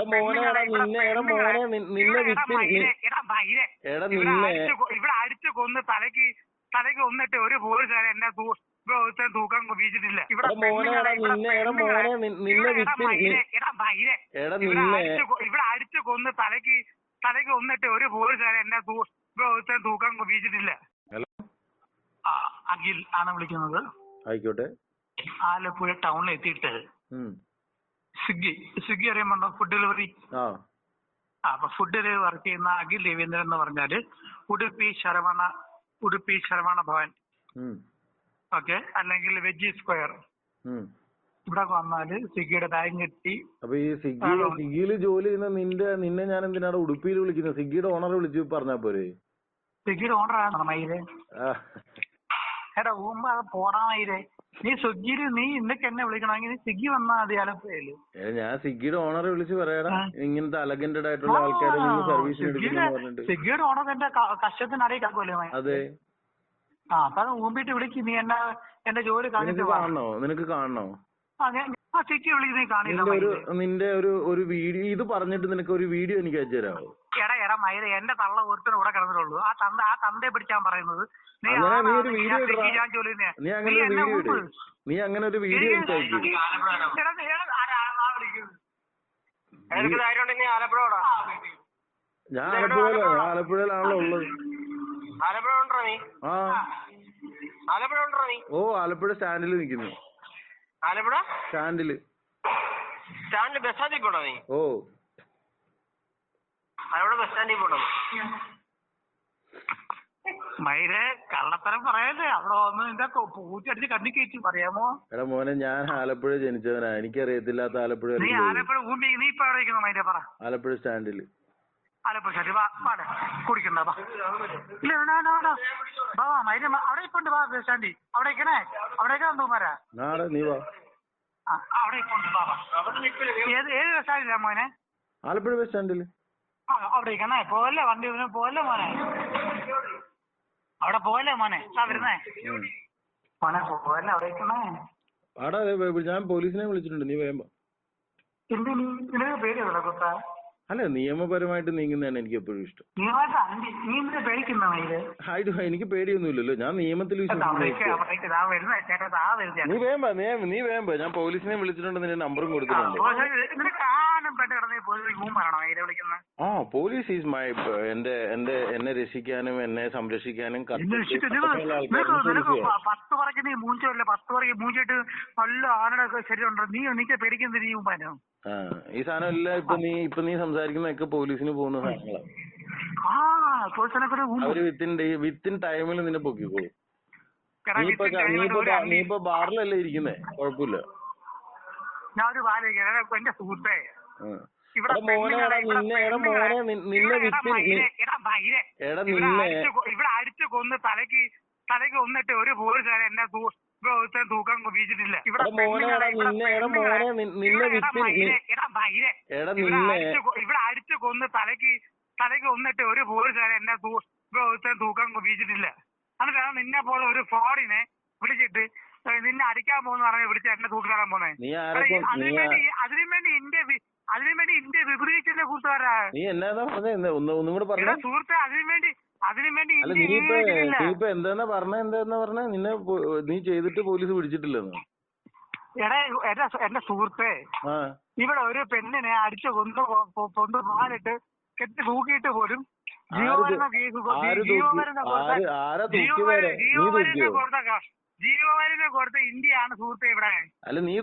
എടാ മോനെ നിന്നെ എടാ മോനെ നിന്നെ വിറ്റ് എടാ നിന്നെ. ഇവിടെ അടിച്ചു കൊന്ന് തലക്ക് തലക്ക് കൊന്നിട്ട് ഒരു പോലീസുകാരൻ എന്നെ തൂക്കം വീശിട്ടില്ല. ഇവിടെ നിന്നെ എടാ മോനെ നിന്നെ വിറ്റ് എടാ നിന്നെ. ഇവിടെ അടിച്ചു കൊന്ന് തലക്ക് തലക്ക് കൊന്നിട്ട് ഒരു പോലീസുകാരൻ എന്നെ തൂക്കം വീശിട്ടില്ല. ഹലോ? അഖിൽ ആണ് വിളിക്കുന്നത്. ആയിക്കോട്ടെ. ആലപ്പുഴ ടൗണിൽ എത്തിയിട്ട്. സ്വിഗ്ഗി സ്വിഗ്ഗി അറിയാമോ ഫുഡ് ഡെലിവറി ആ. അപ്പൊ ഫുഡ് ഡെലിവറി വർക്ക് ചെയ്യുന്ന അഖിൽ രവീന്ദ്രൻ എന്ന് പറഞ്ഞാൽ ഉടുപ്പി ശരവണ ഉടുപ്പി ശരവണ ഭവൻ. ഓക്കെ അല്ലെങ്കിൽ വെജി സ്ക്വയർ. ഇവിടെ വന്നാൽ സ്വിഗ്ഗിയുടെ ബാഗ് കിട്ടി. അപ്പൊ ഈ സ്വിഗ്ഗി? സ്വിഗ്ഗിയിൽ ജോലി ചെയ്യുന്ന നിന്റെ നിന്നെ ഞാൻ എന്തിനാണ് ഉടുപ്പിയിൽ വിളിക്കുന്നത്? സ്വിഗ്ഗിയുടെ ഓണർ വിളിച്ചു പറഞ്ഞാ പോരെ? സ്വിഗ്ഗിയുടെ ഓണർ ആണോ മയിൽ. എടാ ഊമ്പ പോടാ മയിൽ. നീ സ്വിഗ്ഗിയിൽ നീ ഇന്നൊക്കെ എന്നെ വിളിക്കണമെങ്കിൽ നീ സ്വിഗ്ഗി വന്നാ മതി ആലപ്പുഴയിൽ ഏ, ഞാൻ സ്വിഗ്ഗിയുടെ ഓണറെ വിളിച്ച് പറയടാ. ഇങ്ങനത്തെ അലഗന്റഡ് ആയിട്ടുള്ള ആൾക്കാരെ നിങ്ങൾ സർവീസിന് എടുക്കുന്നു പറഞ്ഞിട്ട്. സ്വിഗ്ഗിയുടെ ഓണർ എന്റെ കഷ്ടത്തിന് അറിയിക്കാക്കുമല്ലേ അതെ. ആ അപ്പൊ അത് ഊമ്പിട്ട് വിളിക്ക്. നീ എന്നെ എന്റെ ജോലി നിനക്ക് കാണിട്ട് വാ. കാണണോ? നിനക്ക് കാണണോ? ആ ഞാൻ ആ നീ കാണില്ല നിന്റെ ഒരു നിന്റെ ഒരു ഒരു വീഡിയോ ഇത് പറഞ്ഞിട്ട് നിനക്ക് ഒരു വീഡിയോ എനിക്ക് അയച്ചു തരാമോ? എടാ എടാ എന്റെ തള്ള ഒരുത്തരും ഇവിടെ കിടന്നിട്ടുള്ളൂ. ആ തന്ത ആ തന്തയെ പിടിച്ചാൻ പറയുന്നത്. നീ അങ്ങനെ നീ ഒരു വീഡിയോ ഇടടാ. ഞാൻ ജോലി നീ അങ്ങനെ ഒരു വീഡിയോ ഇട്. നീ അങ്ങനെ ഒരു വീഡിയോ എനിക്ക് അയച്ചു എടാ, നീ ഏതാ- ആരാ ആ വിളിക്കുന്നത്? നിനക്ക് ധൈര്യം ഉണ്ടെങ്കിൽ ആലപ്പുഴ വിടാം ഞാൻ ആലപ്പുഴയിലാണ് ഞാൻ ആലപ്പുഴയിലാണല്ലോ ഉള്ളത്. ആലപ്പുഴ ഉണ്ടോ നീ? ആ. ആലപ്പുഴ ഉണ്ടോ നീ? ഓ ആലപ്പുഴ സ്റ്റാൻഡിൽ നിൽക്കുന്നു. ആലപ്പുഴ സ്റ്റാൻഡിൽ. സ്റ്റാൻഡിൽ ബസ് സ്റ്റാൻഡിൽ പോണോ നീ? ഓ. ആലപ്പുഴ ബസ് സ്റ്റാൻഡിൽ പോണോ മയിലെ കള്ളത്തരം പറയല്ലേ? അവിടെ വന്ന് നിന്റെ പൂച്ചടിച്ച് കണ്ണി കയറ്റി പറയാമോ? എടാ മോനെ ഞാൻ ആലപ്പുഴ ജനിച്ചവനാ. എനിക്കറിയത്തില്ലാത്ത ആലപ്പുഴ നീ ആലപ്പുഴ ഭൂമി നീ ഇപ്പൊ എവിടെ മയിലെ പറ. ആലപ്പുഴ സ്റ്റാൻഡിൽ. ആലപ്പുഴ ശരി വാ വാടെ കുടിക്കണ്ട വാ. ഇല്ല വേണ്ട വേണ്ട വേണ്ട. വാ വാ മയിൽ മ- അവിടെ ഇപ്പൊ ഉണ്ട് വാ അവിടെ ഇക്കണേ നീ വാ. ആ അവിടെ ഇപ്പൊ ഉണ്ട് വാ. ഏത് ഏത് ബസ് സ്റ്റാൻഡിലാ മോനെ? ആലപ്പുഴ ബസ് സ്റ്റാൻഡിൽ അവിടെ ഇക്കണേ പോവല്ലേ വണ്ടി പോവല്ലേ മോനെ? അവിടെ പോവല്ലേ മോനെ? ആ വരുന്നേ. മോനെ പോവല്ലേ അവിടെ ഇക്കണേ ആടാ ഞാൻ പോലീസിനെ വിളിച്ചിട്ടുണ്ട് നീ വേമ്പോ എന്തിനീ? പേര് കുത്ത അല്ല നിയമപരമായിട്ട് നീങ്ങുന്നതാണ് എനിക്ക് എപ്പോഴും ഇഷ്ടം. എനിക്ക് പേടിയൊന്നുമില്ലല്ലോ. ഞാൻ നിയമത്തിൽ നീ വേമ്പ നീ നീ വേമ്പ ഞാൻ പോലീസിനെ വിളിച്ചിട്ടുണ്ട് നിന്റെ നമ്പറും കൊടുത്തിട്ടുണ്ട്. ആ പോലീസ് ഈസ് മൈ എന്റെ എന്റെ എന്നെ രക്ഷിക്കാനും എന്നെ സംരക്ഷിക്കാനും പത്ത് പറയ്ക്ക് നീ മൂഞ്ചല്ല പത്ത് പറയ്ക്ക് മൂഞ്ചിട്ട് നല്ല ആനയുടെ ശരീരമുണ്ടോ. നീ എനിക്ക് പേടിക്കുന്നത് നീ ഉമ്മാനോ ആ ഈ സാധനം എല്ലാം ഇപ്പൊ നീ ഇപ്പൊ നീ സംസാരിക്കുന്നതൊക്കെ പോലീസിന് പോകുന്ന സാധനങ്ങളാണ് അവർ വിത്തിൻ വിത്തിൻ ടൈമിൽ നിന്നെ പൊക്കിക്കോളും നീ ഇപ്പൊ ബാറിലല്ലേ ഇരിക്കുന്നേ? കുഴപ്പമില്ല. ഞാൻ ഒരു ബാലിക എന്റെ സുഹൃത്തെ. എടാ മോനെ എടാ നിന്നെ എടാ മോനെ നിന്നെ എടാ വിറ്റ് നിന്നെ. ഇവിടെ അടിച്ചു കൊന്ന് തലക്ക് തലക്ക് കൊന്നിട്ട് ഒരു പോലീസുകാരൻ എന്നെ തൂ- ഇവിടെ ഒരുത്തൻ തൂക്കാൻ ഇവിടെ മോനെ എടാ നിന്നെ എടാ പെണ്ണുങ്ങളെ- മോനെ നിന്നെ എടാ വിറ്റ് നിന്നെ. ഇവിടെ അടിച്ചു കൊന്ന് തലക്ക് തലക്ക് കൊന്നിട്ട് ഒരു പോലീസുകാരൻ എന്നെ തൂ- ഇവിടെ ഒരുത്തൻ തൂക്കാൻ വീശിട്ടില്ല എന്നിട്ടാണ് നിന്നെ പോലെ ഒരു ഫ്രോഡിനെ വിളിച്ചിട്ട് നിന്നെ അടിക്കാൻ പോകുന്ന പറഞ്ഞ് വിളിച്ച് എന്നെ തൂക്കിത്തരാൻ പോന്നെ. നീ ആരൊക്കെ നീ അതിനു വേണ്ടി അതിനു വേണ്ടി ഇന്ത്യ വി- അതിനു വേണ്ടി ഇന്ത്യ വിപരീതിച്ചില്ല കൂട്ടുകാരാ നീ എന്നാ പറഞ്ഞേ? എന്താ ഒന്ന് ഒന്നും കൂടെ സുഹൃത്തെ നീ ഇപ്പൊ പറഞ്ഞ? എന്താന്നാ പറഞ്ഞ? നിന്നെ നീ ചെയ്തിട്ട് പോലീസ് പിടിച്ചിട്ടില്ലെന്ന്. എടാ എന്റെ എന്റെ സുഹൃത്തെ ഇവിടെ ഒരു പെണ്ണിനെ അടിച്ചു കൊണ്ടു കൊണ്ടു പാലിട്ട് കെട്ടി തൂക്കിയിട്ട് പോലും ജീവമരണ കേസ് ജീവമരണ തൂക്കി കൊടുത്ത ഇന്ത്യയാണ് സുഹൃത്തെ ഇവിടെ. അല്ല നീ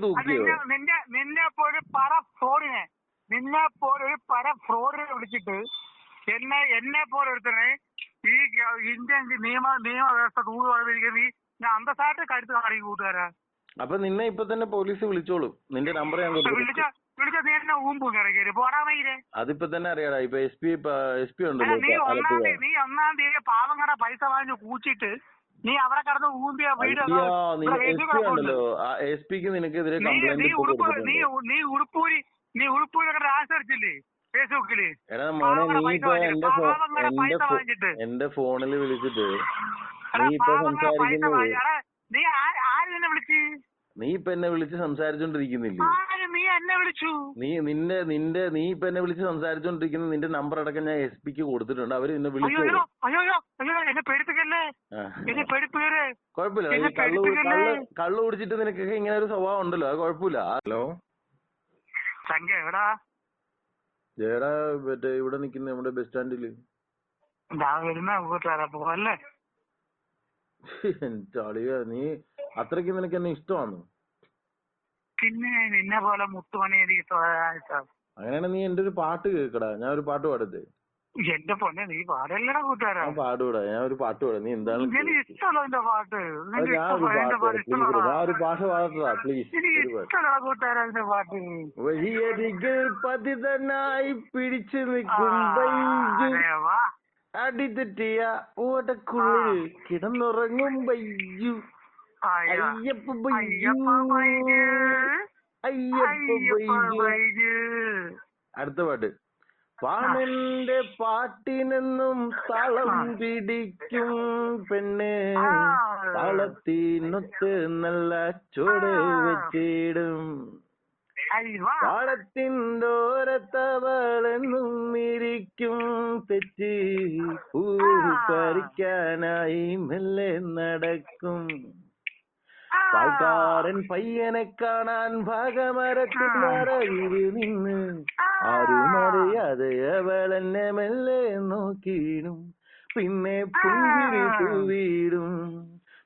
നിന്റെ നിന്നെ പോലെ പറ ഫ്രോഡിനെ നിന്നെ പോലെ ഒരു പല ഫ്രോഡിനെ വിളിച്ചിട്ട് എന്നെ എന്നെ പോലെ ഒരുത്തനെ ഈ ഇന്ത്യൻ നിയമ നിയമവ്യവസ്ഥ തൂങ്ങി വളർന്നിരിക്കുന്ന ഈ ഞാൻ അന്തസ്സായിട്ട് കരുത്ത് കാണിക്കും കൂട്ടുകാരാ. അപ്പൊ നിന്നെ ഇപ്പൊ തന്നെ പോലീസ് വിളിച്ചോളും. നിന്റെ നമ്പർ ഞാൻ വിളിച്ച വിളിച്ച നീ എന്നെ ഊമ്പും കിടക്കരുത് പോടാ മയിലേ. അതിപ്പോ തന്നെ അറിയാടാ ഇപ്പൊ എസ് പി എസ് പി ഉണ്ട് ഉണ്ടല്ലോ നീ ഒന്നാം തീയതി നീ ഒന്നാം തീയതി പാവങ്ങടെ പൈസ വാങ്ങി കൂച്ചിട്ട് നീ അവിടെ കടന്ന് ഊമ്പിയ വീട് എസ് പി ഉണ്ടല്ലോ. എസ് പിക്ക് നിനക്കെതിരെ ഉടുപ്പ് നീ നീ ഉടുപ്പൂരി നീ ഉടുപ്പൂരി ആശ്രയിച്ചില്ലേ ഫേസ്ബുക്കിൽ. എടാ മോനെ നീ ഇപ്പൊ എന്റെ ഫോ എന്റെ ഫോ എന്റെ ഫോണിൽ വിളിച്ചിട്ട് നീ ഇപ്പൊ സംസാരിക്കുന്നത് നീ ആ- ആര് നിന്നെ വിളിച്ച്? നീ ഇപ്പൊ എന്നെ വിളിച്ച് സംസാരിച്ചോണ്ടിരിക്കുന്നില്ലേ? ആര് നീ എന്നെ വിളിച്ചു? നീ നിന്റെ നിന്റെ നീ ഇപ്പൊ എന്നെ വിളിച്ച് സംസാരിച്ചോണ്ടിരിക്കുന്ന നിന്റെ നമ്പർ അടക്കം ഞാൻ എസ് പിക്ക് കൊടുത്തിട്ടുണ്ട്. അവർ നിന്നെ അയ്യോ വിളിച്ചു അയ്യോ അയ്യോ അയ്യോ അയ്യോ എന്നെ പേടിപ്പിക്കല്ലേ? എന്നെ പേടിപ്പിക്കരുത് കുഴപ്പമില്ല. എന്നെ ഈ കള്ളു പേടിപ്പിക്കല്ലേ? കള്ള് കള്ളു കുടിച്ചിട്ട് നിനക്കൊക്കെ ഇങ്ങനെ ഒരു സ്വഭാവം ഉണ്ടല്ലോ. അത് കുഴപ്പമില്ല. ഹലോ? സംഖ്യ എവിടാ? ജേടാ മറ്റേ ഇവിടെ നിക്കുന്ന നമ്മുടെ ബസ് സ്റ്റാൻഡിൽ ഞാൻ വരുന്ന കൂട്ടുകാരാ പോവല്ലേ ചളിയ നീ അത്രയ്ക്ക് നിനക്ക് എന്നെ ഇഷ്ടമാണ് പിന്നെ നിന്നെ പോലെ മുത്തുമണി എനിക്ക് അങ്ങനെയാണെങ്കിൽ നീ എന്റെ ഒരു പാട്ട് കേക്കടാ ഞാൻ ഒരു പാട്ട് പാടത്തെ എന്റെ പൊന്നെ നീ പാടല്ലടാ കൂട്ടുകാരാ. ഞാൻ പാടൂടാ ഞാൻ ഒരു പാട്ട് പാടാം. നീ എന്താണ് എനിക്ക് ഇഷ്ടമല്ല എന്റെ പാട്ട്? നിനക്ക് ഞാൻ ഒരു ഇഷ്ടമല്ല എന്റെ പാട്ട് പാട്ട് പ്ലീസ് ഞാൻ ഒരു എനിക്ക് കൂട്ടുകാരാ എന്റെ പാട്ട്. വഴിയരികിൽ പതിതനായി പിടിച്ചു നിൽക്കും ബൈജു. അതെ, വാ. അടിതെറ്റിയ ഓടക്കുള്ളിൽ കിടന്നുറങ്ങും ബൈജു. അയ്യോ. അയ്യപ്പ ബൈജു. അയ്യപ്പ ബൈജു. അയ്യപ്പ അയ്യപ്പ ബൈജു. ബൈജു. അടുത്ത പാട്ട്. പാണന്റെ പാട്ടിനെന്നും താളം പിടിക്കും പെണ്ണേ. താളത്തിനൊത്ത് നല്ല ചുവട് വെച്ചിടും. ോരത്തവളെന്നും ഇരിക്കും തെറ്റി. പൂ. പറിക്കാനായി മെല്ലെ നടക്കും. ആ. പാൽക്കാരൻ പയ്യനെ കാണാൻ ഭാഗമരത്തിൽ ആ. മറവിൽ നിന്ന് ആ. ആരും അറിയാതെ അവളെന്നെ മെല്ലെ നോക്കിയിടും പിന്നെ പുഞ്ചിരി ആ. തൂവിടും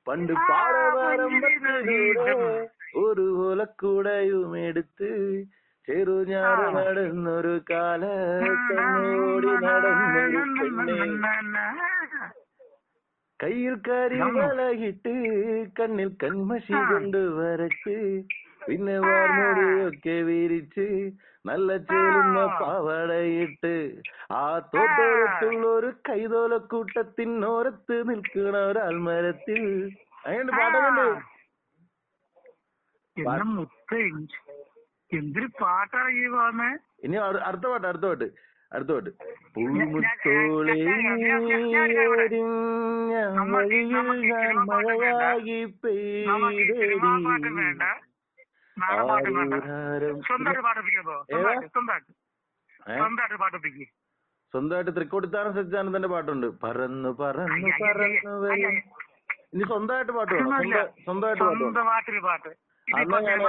പണ്ട് ആ, പാടവരമ്പത്തിലൂടെ പുഞ്ചിരി ഒരു ഓലക്കൂടയും എടുത്ത് ചെറുഞാറ് ആ. നടന്നൊരു കാല ഓടി നടന്നൊരു പെണ്ണെ കയ്യിൽ കരിവലയിട്ട് കണ്ണിൽ കൺമഷി. കൊണ്ട് വരച്ച് പിന്നെ വാർമുടിയൊക്കെ വിരിച്ച് നല്ല ചേരുന്ന. പാവടയിട്ട് ആ തോട്ടത്തുള്ള ഒരു കൈതോലക്കൂട്ടത്തിനോരത്ത് നിൽക്കണ ഒരാൽമരത്തിൽ അങ്ങനെ പാട്ടുണ്ട് എന്തൊരു പാട്ടാണ് ഈ ഇനി അട- അടുത്ത പാട്ട് അടുത്ത പാട്ട്. അടുത്ത പാട്ട് പൂമുത്തോളെ നമുക്ക് വഴിയിൽ ഞാൻ. മഴയായി നമുക്ക് ഈ ഏതാ? സ്വന്തമായിട്ട് തൃക്കോടിത്താനം സച്ചിദാനന്ദന്റെ പാട്ടുണ്ട് പറന്നു പറന്നു പറന്നു വരും. ഇനി സ്വന്തമായിട്ട് പാട്ട് വേണം സ്വന്ത- സ്വന്തം- സ്വന്തമായിട്ട് പാട്ട് വേണം സ്വന്തമായിട്ടൊരു പാട്ട് അന്നാ ഞാൻ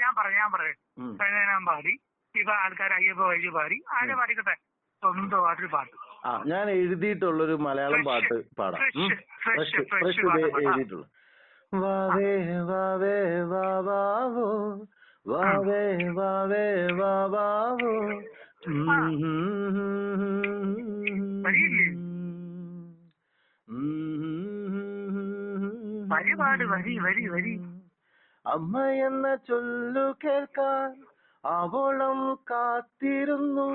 ഞാൻ പറയാം ഞാൻ പറയാം ഉം. ഞാൻ പാടി ഇപ്പൊ ആൾക്കാർ അയ്യപ്പ വഴി പാടി ആരെ പാടിക്കട്ടെ. സ്വന്തമായിട്ടൊരു പാട്ട്. ആ ഞാൻ എഴുതിയിട്ടുള്ളൊരു മലയാളം പാട്ട് പാടാം. ഫ്രഷ് ഫ്രഷ് പാടാം. വാവേ വാവേ വാവാവോ വാവേ വാവേ വാവാവോ പാട്, വരി, വരി, വരി. അമ്മ എന്ന ചൊല്ലു കേൾക്കാൻ അവളം കാത്തിരുന്നു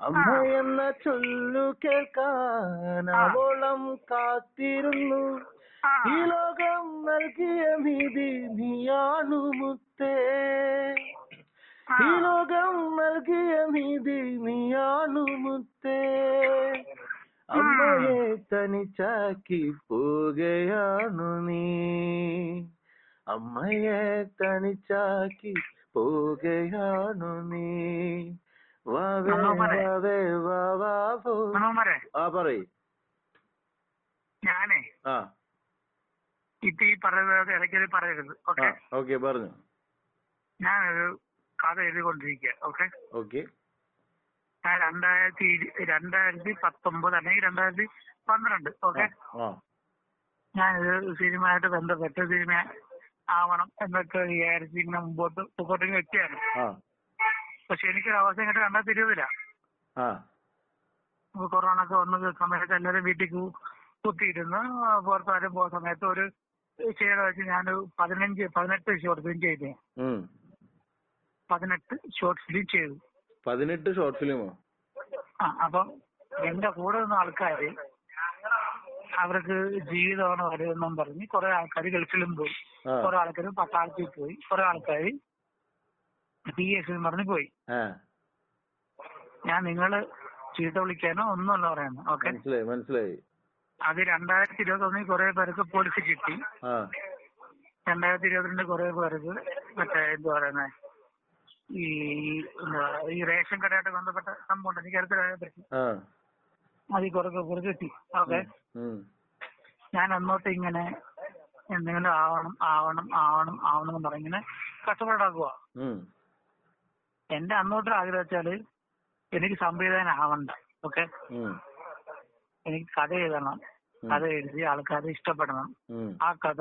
അമ്മ ആ. എന്ന ചൊല്ലു കേൾക്കാൻ ആ. അവളം കാത്തിരുന്നു ആ. ഈ ലോകം നൽകിയ നീതി നീയാണു മുത്തേ ആ. ഈ ലോകം നൽകിയ നീതി നീയാണു മുത്തേ അമ്മയെ തനിച്ചാക്കി പോകയാണു നീ അമ്മയെ ഇടയ്ക്ക് പറയരുത് ഓക്കെ ഓക്കെ പറഞ്ഞു. ഞാനൊരു കഥ എഴുതിക്കൊണ്ടിരിക്കുക ഓക്കെ ഓക്കെ ഞാൻ രണ്ടായിരത്തി രണ്ടായിരത്തി പത്തൊമ്പത് അല്ലെങ്കിൽ രണ്ടായിരത്തി പന്ത്രണ്ട് ഓക്കെ ഞാനൊരു സിനിമയായിട്ട് ബന്ധപ്പെട്ട സിനിമ ആവണം എന്നൊക്കെ വിചാരിച്ച് ഇങ്ങനെ മുമ്പോട്ട് മുമ്പോട്ട് വെക്കുകയാണ് പക്ഷെ എനിക്കൊരു അവസരം കിട്ടി രണ്ടായിരത്തി ഇരുപതിലാ കൊറോണ ഒക്കെ വന്ന സമയത്ത് എല്ലാവരും വീട്ടിൽ കുത്തിയിരുന്ന് പുറത്താരും പോകുന്ന സമയത്ത് ഒരു ചെയ്ത വെച്ച് ഞാൻ പതിനഞ്ച് പതിനെട്ട് ഷോർട്ട് ഫിലിം ചെയ്തേ. പതിനെട്ട് ഷോർട്ട് ഫിലിം ചെയ്തു. പതിനെട്ട് ഷോർട്ട് ഫിലിമോ ആ? അപ്പം എന്റെ കൂടെ നിന്ന ആൾക്കാര് അവർക്ക് ജീവിതമാണ് വരുമെന്നും പറഞ്ഞ് കുറെ ആൾക്കാർ ഗൾഫിലും പോയി. കുറെ ആൾക്കാർ പട്ടാളത്തിൽ പോയി. കുറെ ആൾക്കാർ പി എസ് പറഞ്ഞ് പോയി. ഞാൻ നിങ്ങൾ ചീത്ത വിളിക്കാനോ ഒന്നുമല്ല പറയുന്നത് ഓക്കെ? മനസ്സിലായി മനസ്സിലായി. അത് രണ്ടായിരത്തി ഇരുപത്തി ഒന്നിൽ കുറെ പേർക്ക് പോളിസി കിട്ടി. രണ്ടായിരത്തി ഇരുപത്തിരണ്ട് കുറെ പേർക്ക് മറ്റേ എന്ത് പറയുന്നത് ഈ എന്താ ഈ റേഷൻ കടയായിട്ട് ബന്ധപ്പെട്ട സംഭവം ഉണ്ട് എനിക്ക് അടുത്ത പറ്റി. അതിൽ കുറെ പേർക്ക് കിട്ടി. ഓക്കെ. ഞാൻ അന്നോട്ട് ഇങ്ങനെ എന്തെങ്കിലും ആവണം ആവണം ആവണം ആവണം എന്ന് പറഞ്ഞിങ്ങനെ കഷ്ടപ്പാടാക്കുക ഉം. എന്റെ അന്നോട്ട് ആഗ്രഹം വെച്ചാൽ എനിക്ക് സംവിധാനം ആവണ്ട. ഓക്കെ. എനിക്ക് കഥ എഴുതണം. കഥ എഴുതി ആൾക്കാരെ ഇഷ്ടപ്പെടണം. ആ കഥ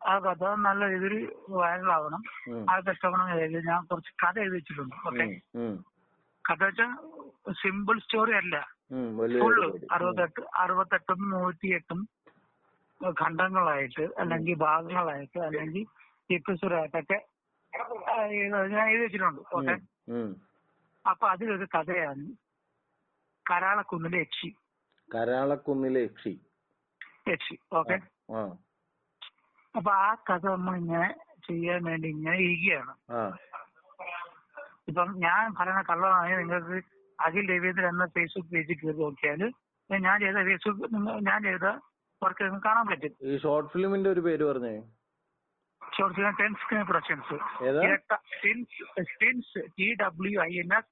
ആ കഥ നല്ല രീതിയിൽ വൈറലാവണം. ആവണം ആൾക്ക് ഇഷ്ടപ്പെടണം എഴുതി ഞാൻ കുറച്ച് കഥ എഴുതി വെച്ചിട്ടുണ്ട്. ഓക്കെ? കഥ വെച്ചാൽ സിമ്പിൾ സ്റ്റോറി അല്ല. ഫുള്ള്. അറുപത്തെട്ട് അറുപത്തെട്ടും നൂറ്റിയെട്ടും ഖണ്ഡങ്ങളായിട്ട് അല്ലെങ്കിൽ ഭാഗങ്ങളായിട്ട് അല്ലെങ്കിൽ എപ്പിസോഡായിട്ടൊക്കെ ഞാൻ എഴുതി വെച്ചിട്ടുണ്ട്. ഓക്കെ? അപ്പൊ അതിലൊരു കഥയാണ് കരാളക്കുന്നിലെ യക്ഷി. കരാളക്കുന്നിലെ യക്ഷി. യക്ഷി ഓക്കെ? അപ്പൊ ആ കഥ നമ്മൾ ഇങ്ങനെ ചെയ്യാൻ വേണ്ടി ഇങ്ങനെ ഇരിക്കുകയാണ്. ഇപ്പം ഞാൻ ഭരണ കള്ളമാണെങ്കിൽ നിങ്ങൾക്ക് അഖിൽ രവീന്ദ്രൻ എന്ന ഫേസ്ബുക്ക് പേജിൽ കയറി നോക്കിയാൽ ഞാൻ ചെയ്ത ഫേസ്ബുക്ക് ഞാൻ ചെയ്ത വർക്ക് കാണാൻ പറ്റും. ഈ ഷോർട്ട് ഫിലിമിന്റെ ഒരു പേര് പറഞ്ഞേ. Short film ten screen productions? Twins T W I N S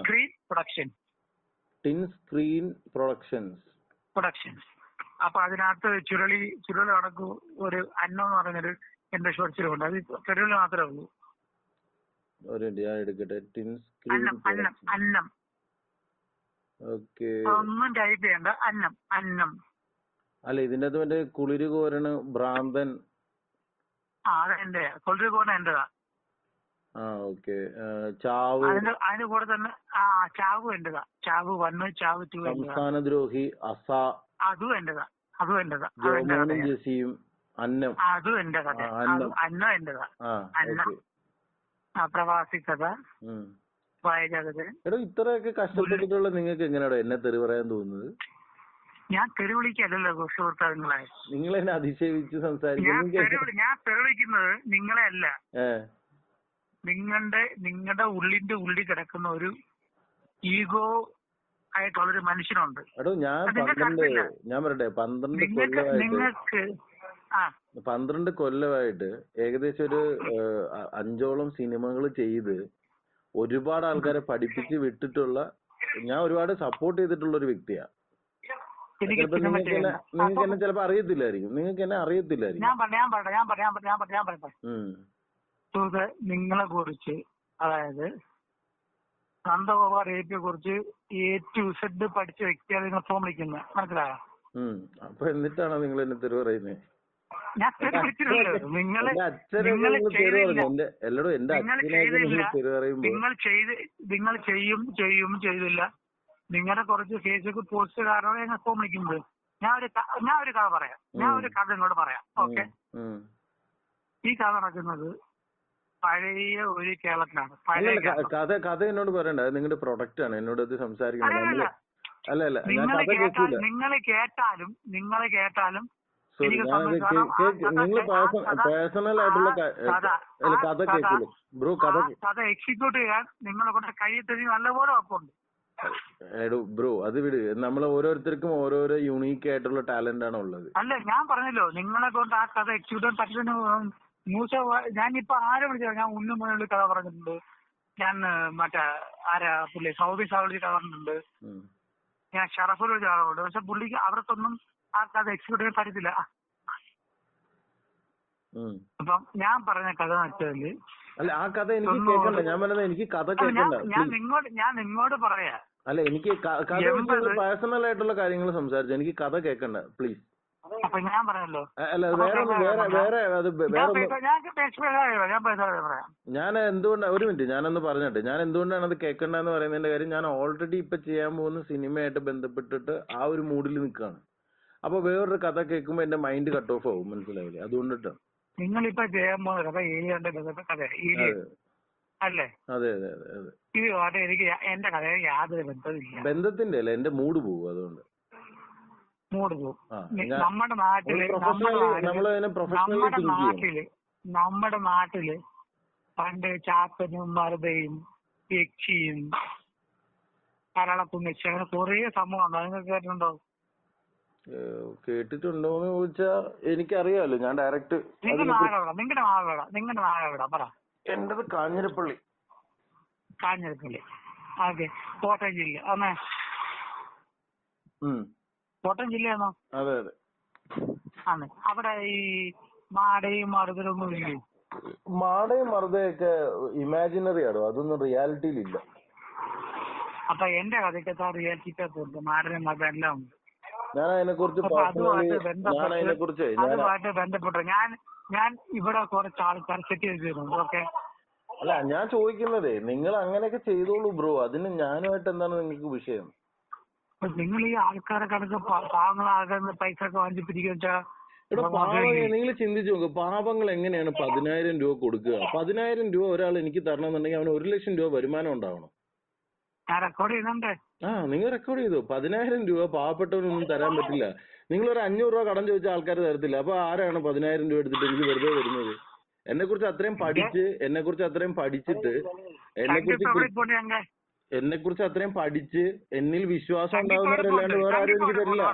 screen production twin screen productions productions അപ്പൊ അതിനകത്ത് ചുരുളി ചുരുളി അടക്കു ഒരു അന്നം എന്ന് പറയുന്നൊരു എന്റെ ഉണ്ട് അത് ചുരുളി മാത്രമേ ഉള്ളൂ. ഒരു ഞാൻ എടുക്കട്ടെ. ടിൻ അന്നം അന്നം അന്നം. ഓക്കെ. ഒന്നും ടൈപ്പ് ചെയ്യണ്ട. അന്നം അന്നം. അല്ല ഇതിന്റെ അകത്ത് മറ്റേ കുളിര് കോരണ് ഭ്രാന്തൻ. ആ അതെന്റെ. കുളിര് കോരണ എന്റേതാ. ആ ഓക്കെ. ചാവ്. അതിന്റെ അതിന്റെ കൂടെ തന്നെ ആ ചാവ് എന്റേതാ. ചാവു വണ്ണ് ചാവ് ടു എന്റേതാ. സംസ്ഥാന ദ്രോഹി അസ അതും എന്റേതാ അതും എന്റേതാ എന്റെ അന്നം. അതും എന്റെ കഥ അന്നം. എന്റെതാ അന്നം. പ്രവാസി കഥ എടോ ഇത്രയൊക്കെ കഷ്ടപ്പെട്ടിട്ടുള്ള നിങ്ങൾക്ക് എങ്ങനെയാടോ എന്നെ തെറി പറയാൻ തോന്നുന്നത്? ഞാൻ തെറി തെരുവിളിക്കല്ലല്ലോ സുഹൃത്തുക്കളെ നിങ്ങൾ എന്നെ അതിശയിച്ച് ഞാൻ തെറി വിളിക്കുന്നത് ഞാൻ തെരുവിളിക്കുന്നത് നിങ്ങളെ അല്ല നിങ്ങളുടെ നിങ്ങളുടെ ഉള്ളിന്റെ ഉള്ളിൽ കിടക്കുന്ന ഒരു ഈഗോ ആയിട്ടുള്ളൊരു മനുഷ്യനുണ്ട്. എടോ ഞാൻ പന്ത്രണ്ട്. ഞാൻ പറയട്ടെ പന്ത്രണ്ട് നിങ്ങൾക്ക് പന്ത്രണ്ട് കൊല്ലമായിട്ട് ഏകദേശം ഒരു അഞ്ചോളം സിനിമകൾ ചെയ്ത് ഒരുപാട് ആൾക്കാരെ പഠിപ്പിച്ച് വിട്ടിട്ടുള്ള ഞാൻ ഒരുപാട് സപ്പോർട്ട് ചെയ്തിട്ടുള്ള ഒരു വ്യക്തിയാ ചിലപ്പോ നിങ്ങൾക്ക് എന്നെ ചെയ്യണം നിങ്ങൾക്ക് എന്നെ ചിലപ്പോ അറിയത്തില്ലായിരിക്കും. നിങ്ങൾക്ക് എന്നെ അറിയത്തില്ലായിരിക്കും. ഞാൻ പറയാം ഞാൻ പറയട്ടെ ഞാൻ പറയാം ഞാൻ പറയാം ഞാൻ പറയട്ടെ. നിങ്ങളെ കുറിച്ച് അതായത് നന്ദഗോപാൽ എ കുറിച്ച് എ ടു സെഡ് പഠിച്ച വ്യക്തിയാണ് നിങ്ങൾ ഫോം വിളിക്കുന്നത് മനസ്സിലായോ? അപ്പൊ എന്നിട്ടാണോ നിങ്ങൾ എന്നെ തെരുവ് പറയുന്നത് ഞാൻ നിങ്ങൾ നിങ്ങൾ നിങ്ങൾ ചെയ്ത് നിങ്ങൾ ചെയ്യും ചെയ്യും ചെയ്തില്ല. നിങ്ങളുടെ കുറച്ച് ഫേസ്ബുക്ക് പോസ്റ്റ് കാരണം ഞാൻ ഫോം വിളിക്കുന്നത്. ഞാൻ ഒരു ഞാൻ ഒരു കഥ പറയാം. ഞാൻ ഒരു കഥ നിങ്ങളോട് പറയാം. ഓക്കെ? ഈ കഥ നടക്കുന്നത് പഴയ ഒരു കേരളത്തിലാണ്. പഴയ കേരളം. കഥ കഥ എന്നോട് പറയണ്ട. അത് നിങ്ങളുടെ പ്രൊഡക്റ്റ് ആണ്. എന്നോട് അത് സംസാരിക്കണം. അല്ലല്ല നമ്മൾ അല്ല. അല്ല ഞാൻ നിങ്ങൾ കഥ നിങ്ങൾ കേട്ടാലും നിങ്ങൾ കേട്ടാലും സോറി എനിക്ക് ഞാൻ സമ്മതം കാരണം ആ കഥ നിങ്ങൾ ആ കഥ- പേഴ്സണൽ ആയിട്ടുള്ള ആ ക- കഥ അല്ല ആ കഥ കഥ കേൾക്കൂല ബ്രോ കഥ ആ കഥ എക്സിക്യൂട്ട് ചെയ്യാൻ നിങ്ങളെ കൊണ്ട് കഴിയത്തതിന് നല്ലപോലെ ഉറപ്പുണ്ട്. എടോ ബ്രോ അത് വിട്. നമ്മൾ ഓരോരുത്തർക്കും ഓരോരോ യുണീക്ക് ആയിട്ടുള്ള ടാലന്റ് ആണ് ഉള്ളത്. അല്ല ഞാൻ പറഞ്ഞല്ലോ നിങ്ങളെ കൊണ്ട് ആ കഥ എക്സിക്യൂട്ട് ചെയ്യാൻ പറ്റുന്ന ന്യൂസ് ഞാനിപ്പോ ആരെ വിളിച്ചത് ഞാൻ ഉന്നും മുന്നിൽ കഥ പറഞ്ഞിട്ടുണ്ട്. ഞാൻ മറ്റേ ആരാ പുള്ളി? സൗബി സാഹ വിളിച്ച് കഥ പറഞ്ഞിട്ടുണ്ട്. ഞാൻ ഷറഫുൽ വിളിച്ച കഥ പറഞ്ഞു പക്ഷെ പുള്ളിക്ക് അവർക്കൊന്നും ആ കഥ എക്സിക്യൂട്ട് ചെയ്യാൻ പറ്റത്തില്ല. അപ്പം ഞാൻ പറഞ്ഞ കഥ വെച്ചാൽ അല്ല ആ കഥ എനിക്ക്. കേൾക്കണ്ട ഞാൻ പറഞ്ഞത് എനിക്ക് കഥ കേൾക്കണ്ട ഞാൻ. നിങ്ങോട് ഞാൻ നിങ്ങോട് പറയാ. അല്ല എനിക്ക് പേഴ്സണൽ ആയിട്ടുള്ള കാര്യങ്ങൾ സംസാരിച്ചു എനിക്ക് കഥ കേൾക്കണ്ട പ്ലീസ് അപ്പൊ ഞാൻ പറഞ്ഞല്ലോ അല്ല വേറെ വേറെ വേറെ അത് വേറെ ഞാൻ എന്തുകൊണ്ട് ഒരു മിനിറ്റ് ഞാനൊന്ന് പറഞ്ഞിട്ട്. ഞാൻ എന്തുകൊണ്ടാണ് അത് കേൾക്കണ്ടെന്ന് പറയുന്നതിന്റെ കാര്യം ഞാൻ ഓൾറെഡി ഇപ്പൊ ചെയ്യാൻ പോകുന്ന സിനിമയായിട്ട് ബന്ധപ്പെട്ടിട്ട് ആ ഒരു മൂഡിൽ നിൽക്കുകയാണ് അപ്പൊ വേറൊരു കഥ കേൾക്കുമ്പോ എന്റെ മൈൻഡ് കട്ട് ഓഫ് ആവും മനസ്സിലായില്ലേ? അതുകൊണ്ടിട്ടാണ് നിങ്ങളിപ്പോ ചെയ്യാൻ പോകുന്ന കഥ ഏലിയാണ്ട് ബന്ധപ്പെട്ട കഥ ഏലിയ അല്ലേ? അതെ അതെ അതെ അതെ. ഇതുമായിട്ട് എനിക്ക് എന്റെ കഥ യാതൊരു ബന്ധത്തിന്റെ അല്ല എന്റെ മൂഡ് പോകും അതുകൊണ്ട്. നമ്മുടെ നാട്ടിൽ നമ്മുടെ നാട്ടിൽ നമ്മുടെ നാട്ടിൽ പണ്ട് ചാത്തനും മറുതയും യക്ഷിയും യക്ഷി അങ്ങനെ കൊറേ സംഭവം ഉണ്ട് നിങ്ങൾ കേട്ടിട്ടുണ്ടോ? എന്ന് കേട്ടിട്ടുണ്ടോന്ന് ചോദിച്ചാ എനിക്കറിയാലോ. ഞാൻ ഡയറക്റ്റ് നിങ്ങളുടെ നാട് എവിടെ? നിങ്ങളുടെ നാട് എവിടെ? നിങ്ങളുടെ നാട് പറ. എന്റത് കാഞ്ഞിരപ്പള്ളി. കാഞ്ഞിരപ്പള്ളി. ഓക്കെ. കോട്ടയം ജില്ല. അന്നേ ഉം. കോട്ടയം ജില്ലയാണോ? അതെ അതെ. ആണ്. അവിടെ ഈ മാടയും മറുതലൊന്നും ഇല്ലേ? മാടയും മറുതയൊക്കെ ഇമാജിനറി ആണോ. അതൊന്നും റിയാലിറ്റിയിൽ ഇല്ല അപ്പൊ എന്റെ കഥയ്ക്കകത്ത് റിയാലിറ്റിക്കകത്തുണ്ട് മാടനും മറുത എല്ലാം ഉണ്ട്. ഞാൻ അതിനെ കുറിച്ച് അപ്പൊ അതുമായിട്ട് ഞാൻ അതിനെ കുറിച്ച് ഞാൻ അതുമായിട്ട് ബന്ധപ്പെട്ട് ഞാൻ ഞാൻ ഇവിടെ കുറച്ച് ആൾക്കാർ സെറ്റ് ചെയ്തിരുന്നു ഓക്കെ? അല്ല ഞാൻ ചോദിക്കുന്നതേ നിങ്ങൾ അങ്ങനെയൊക്കെ ചെയ്തോളൂ ബ്രോ. അതിന് ഞാനുമായിട്ട് എന്താണ് നിങ്ങൾക്ക് വിഷയം? നിങ്ങൾ ഈ ആൾക്കാരെ കണക്ക് പാവങ്ങളാകുന്ന പൈസ ഒക്കെ വാങ്ങിച്ച് പിരിക്കുക എടാ പാവം നിങ്ങൾ ചിന്തിച്ചു നോക്ക്. പാവങ്ങൾ എങ്ങനെയാണ് പതിനായിരം രൂപ കൊടുക്കുക? പതിനായിരം രൂപ ഒരാൾ എനിക്ക് തരണം എന്നുണ്ടെങ്കിൽ അവന് ഒരു ലക്ഷം രൂപ വരുമാനം ഉണ്ടാവണം. റെക്കോർഡ് ചെയ്യുന്നുണ്ട്. ആ നിങ്ങൾ റെക്കോർഡ് ചെയ്തു? പതിനായിരം രൂപ പാവപ്പെട്ടവനൊന്നും തരാൻ പറ്റില്ല. നിങ്ങൾ ഒരു അഞ്ഞൂറ് രൂപ കടം ചോദിച്ച ആൾക്കാർ തരത്തില്ല. അപ്പൊ ആരാണ് പതിനായിരം രൂപ എടുത്തിട്ട് എനിക്ക് വെറുതെ വരുന്നത്? എന്നെ കുറിച്ച് അത്രയും പഠിച്ച് എന്നെ കുറിച്ച് അത്രയും പഠിച്ചിട്ട് എന്നെ കുറിച്ച് എന്നെ കുറിച്ച് അത്രയും പഠിച്ച് എന്നിൽ വിശ്വാസം ഉണ്ടാവുന്നവരല്ലാണ്ട് വേറെ ആരും എനിക്ക് തരില്ല.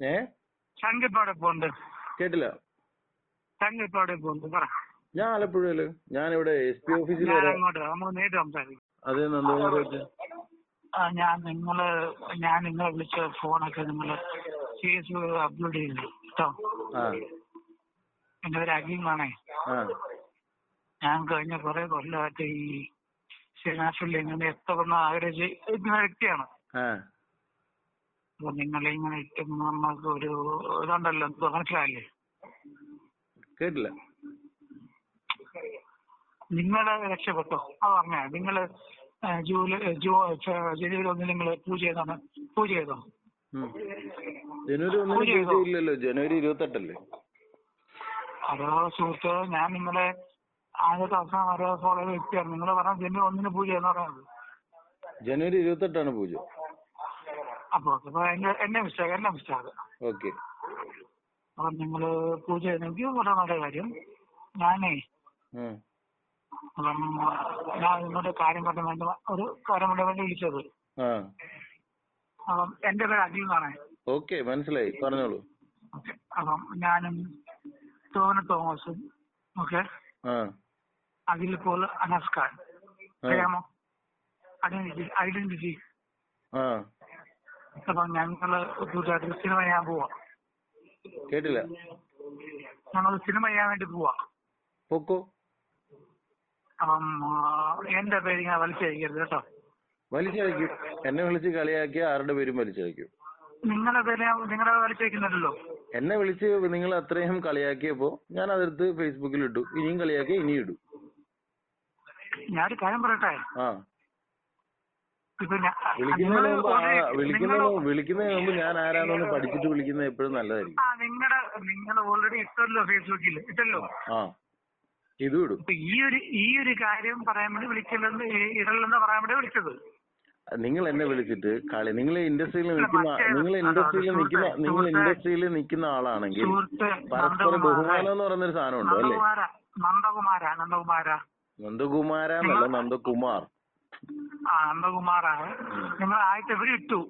ഏ? സംഘിപ്പോടെ പോണ്ട്. കേട്ടില്ല? സംഘിപ്പോടെ പോണ്ട് പറ. ഞാൻ ആലപ്പുഴയിൽ. ഞാൻ ഇവിടെ എസ് പി ഓഫീസിൽ അതെ നന്ദകുമാർ ഞാൻ നിങ്ങൾ ഞാൻ നിങ്ങളെ വിളിച്ച ഫോണൊക്കെ നിങ്ങൾ ഫേസ്ബുക്ക് അപ്ലോഡ് ചെയ്യുന്നു കേട്ടോ. എന്റെ പേര് അഖിമാണേ ആ. ഞാൻ കഴിഞ്ഞ കുറെ കൊല്ലമായിട്ട് ഈ ശനാഫിൽ ഇങ്ങനെ എത്തപ്പെടുന്ന ആഗ്രഹിച്ച് ഇരിക്കുന്ന വ്യക്തിയാണ്. അപ്പൊ നിങ്ങൾ ഇങ്ങനെ ഇട്ടെന്ന് നമുക്ക് ഒരു ഇതുണ്ടല്ലോ എന്തോ മനസ്സിലായില്ലേ? കേട്ടില്ല. നിങ്ങൾ രക്ഷപ്പെട്ടോ. അത് പറഞ്ഞ. നിങ്ങൾ ജൂലൈ ജൂ ജനുവരി ഒന്നിന് നിങ്ങൾ പൂജ ചെയ്താണ് പൂജ ചെയ്തോ? ജനുവരി ഒന്നിന് പൂജ ചെയ്തോ? പൂജ ഇല്ലല്ലോ. ജനുവരി ഇരുപത്തെട്ടല്ലേ? അതോ സുഹൃത്ത് ഞാൻ നിങ്ങളെ ആദ്യത്തെ അവസാനം ഒരു ചെയ്ത വ്യക്തിയാണ് നിങ്ങൾ പറഞ്ഞ ജനുവരി ഒന്നിന് പൂജ എന്ന് പറയുന്നത്. ജനുവരി ഇരുപത്തെട്ടാണ് പൂജ. അപ്പൊ എന്റെ മിസ്റ്റേക്ക് എന്നെ മിസ്റ്റേക്ക് ഓക്കെ. അപ്പൊ നിങ്ങൾ പൂജ ചെയ്തെങ്കിൽ വളരെ നല്ല കാര്യം. ഞാനേ. അപ്പം ഞാൻ നിങ്ങളുടെ കാര്യം പറഞ്ഞു വേണ്ടി ഒരു കാര്യം പറയാൻ വേണ്ടി വിളിച്ചത്. അപ്പം എന്റെ പേര് അജീവ് എന്നാണ്. ഓക്കെ മനസ്സിലായി. പറഞ്ഞോളൂ. അപ്പം ഞാനും തോമസും ഓക്കെ. അതിൽ അനസ്കാൻ ആ. അറിയാമോ ഐഡന്റിറ്റി ഐഡന്റിറ്റി അപ്പൊ ഞങ്ങൾ പുതുതായിട്ട് സിനിമ ചെയ്യാൻ പോവാ. കേട്ടില്ല. ഞങ്ങൾ സിനിമ ചെയ്യാൻ വേണ്ടി പോവാ. പൊക്കോ? അപ്പം എന്റെ പേര് ഞാൻ വലിച്ചയക്കരുത് കേട്ടോ. വലിച്ചയക്കും എന്നെ വിളിച്ച് കളിയാക്കിയ ആരുടെ പേരും വലിച്ചയക്കും നിങ്ങളുടെ പേര് നിങ്ങളെ നിങ്ങളുടെ വലിച്ചയക്കുന്നില്ലല്ലോ എന്നെ വിളിച്ച് നിങ്ങൾ അത്രയും കളിയാക്കിയപ്പോ ഞാൻ അതെടുത്ത് ഫേസ്ബുക്കിൽ ഇട്ടു. ഇനിയും കളിയാക്കി ഇനിയും ഇടും. ഞാനൊരു കാര്യം പറയട്ടെ? ഞാ- വിളിക്കുന്നതിന് മുമ്പ് ഞാൻ ആരാണെന്ന് പഠിച്ചിട്ട് വിളിക്കുന്നത് എപ്പോഴും നല്ലതായിരിക്കും. ആ നിങ്ങളുടെ നിങ്ങൾ ഓൾറെഡി ഇട്ടല്ലോ ഫേസ്ബുക്കിൽ ഇട്ടല്ലോ? ഇതും ഇടും. ഈ ഒരു ഈ ഒരു കാര്യം പറയാൻ വേണ്ടി വിളിക്കില്ലെന്ന് ഇടലെന്ന് പറയാൻ വേണ്ടി വിളിച്ചത്. നിങ്ങൾ എന്നെ വിളിച്ചിട്ട് കളി നിങ്ങൾ ഇൻഡസ്ട്രിയിൽ നിൽക്കുന്ന നിങ്ങൾ ഇൻഡസ്ട്രിയിൽ നിൽക്കുന്ന നിങ്ങൾ ഇൻഡസ്ട്രിയിൽ നിൽക്കുന്ന ആളാണെങ്കിൽ പരസ്പര ബഹുമാനം എന്ന് പറയുന്ന ഒരു സാധനം ഉണ്ടോ അല്ലേ നന്ദകുമാര നന്ദകുമാര. നന്ദകുമാര അല്ല നന്ദകുമാർ. ആ നന്ദകുമാറാണ്. നിങ്ങൾ ആയിട്ട് എവിടെ ഇട്ടു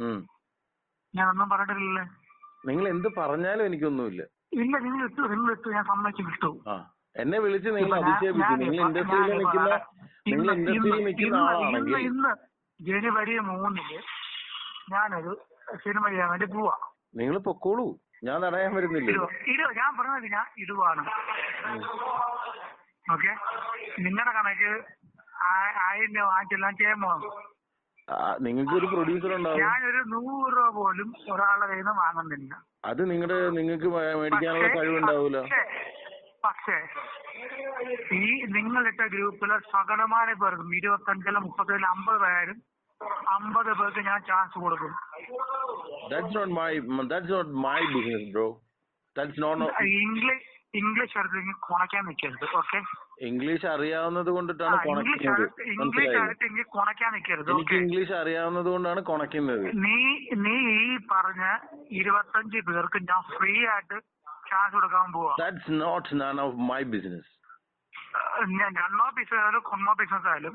ഞാൻ ഞാനൊന്നും പറഞ്ഞിട്ടില്ലല്ലേ? നിങ്ങൾ എന്ത് പറഞ്ഞാലും എനിക്കൊന്നുമില്ല. ഇല്ല നിങ്ങൾ ഇട്ടു നിങ്ങൾ ഇട്ടു ഞാൻ സമ്മതിച്ചു ഇട്ടു എന്നെ വിളിച്ച് നിങ്ങൾ അധിക്ഷേപിച്ചു നിങ്ങൾ ഇൻഡസ്ട്രിയിൽ നിൽക്കുന്ന നിങ്ങൾ ഇൻഡസ്ട്രിയിൽ നിൽക്കുന്ന ആളാണെങ്കിൽ ഇന്ന് ജനുവരി മൂന്നിൽ ഞാനൊരു സിനിമ ചെയ്യാൻ വേണ്ടി പോവാ. നിങ്ങൾ പൊക്കോളൂ. ഞാൻ തടയാൻ വരുന്നില്ല ഞാൻ പറഞ്ഞത് ഞാൻ ഇടുവാണ്. ഓക്കെ നിങ്ങളുടെ കണക്ക് ആയിരം രൂപ വാങ്ങിച്ചെല്ലാം ചെയ്യാൻ നിങ്ങൾക്ക് ഒരു പ്രൊഡ്യൂസർ ഉണ്ടാവും. ഞാനൊരു നൂറ് രൂപ പോലും ഒരാളുടെ കയ്യിൽ നിന്ന് വാങ്ങുന്നില്ല. അത് നിങ്ങളുടെ നിങ്ങൾക്ക് മേടിക്കാനുള്ള കഴിവുണ്ടാവൂല. പക്ഷേ പക്ഷേ ഈ നിങ്ങളിട്ട ഗ്രൂപ്പിലെ സകലമായ പേർക്കും ഇരുപത്തഞ്ചിലും മുപ്പത്തിലും അമ്പത് പേരും അമ്പത് പേർക്ക് ഞാൻ ചാൻസ് കൊടുക്കും. That's not my that's not my business bro that's not English English അറിഞ്ഞ് കുണയ്ക്കാൻ നിൽക്കരുത് ഓക്കെ ഇംഗ്ലീഷ് അറിയാവുന്നത് കൊണ്ടിട്ടാണ് അടുത്ത് ഇംഗ്ലീഷ് മനസ്സിലായില്ലേ? കുണയ്ക്കാൻ നിൽക്കരുത് എനിക്ക് ഇംഗ്ലീഷ് അറിയാവുന്നത് കൊണ്ടാണ് കൊണക്കുന്നത്. നീ നീ ഈ പറഞ്ഞ ഇരുപത്തഞ്ച് പേർക്ക് ഞാൻ ഫ്രീ ആയിട്ട് ചാൻസ് കൊടുക്കാൻ പോവാ. That's not none of my business ഞാൻ രണ്ടോ ബിസിനസ് ആയാലും ഒന്നോ ബിസിനസ് ആയാലും